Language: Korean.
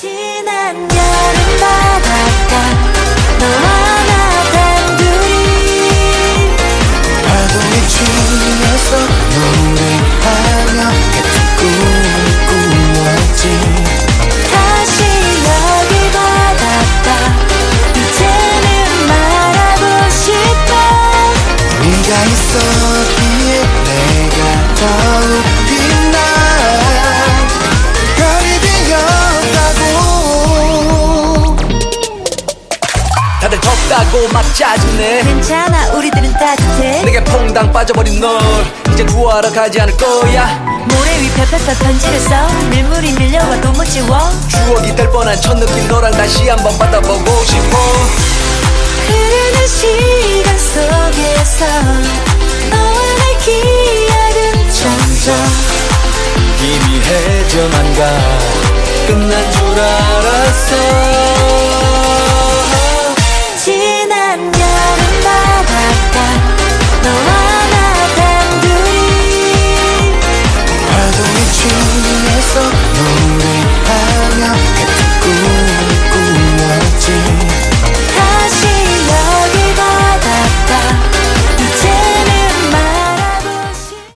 지 덥다고 막 짜증내. 괜찮아 우리들은 따뜻해. 내게 퐁당 빠져버린 널. 이제 구하러 가지 않을 거야. 모래 위 펴펴펴 편지를 써. 밀물이 밀려와도 못 지워. 추억이 될 뻔한 첫 느낌 너랑 다시 한번 받아보고 싶어. 흐르는 시간 속에서 너와 내 기억은 점점 이미 해져만 가. 끝난 줄 알았어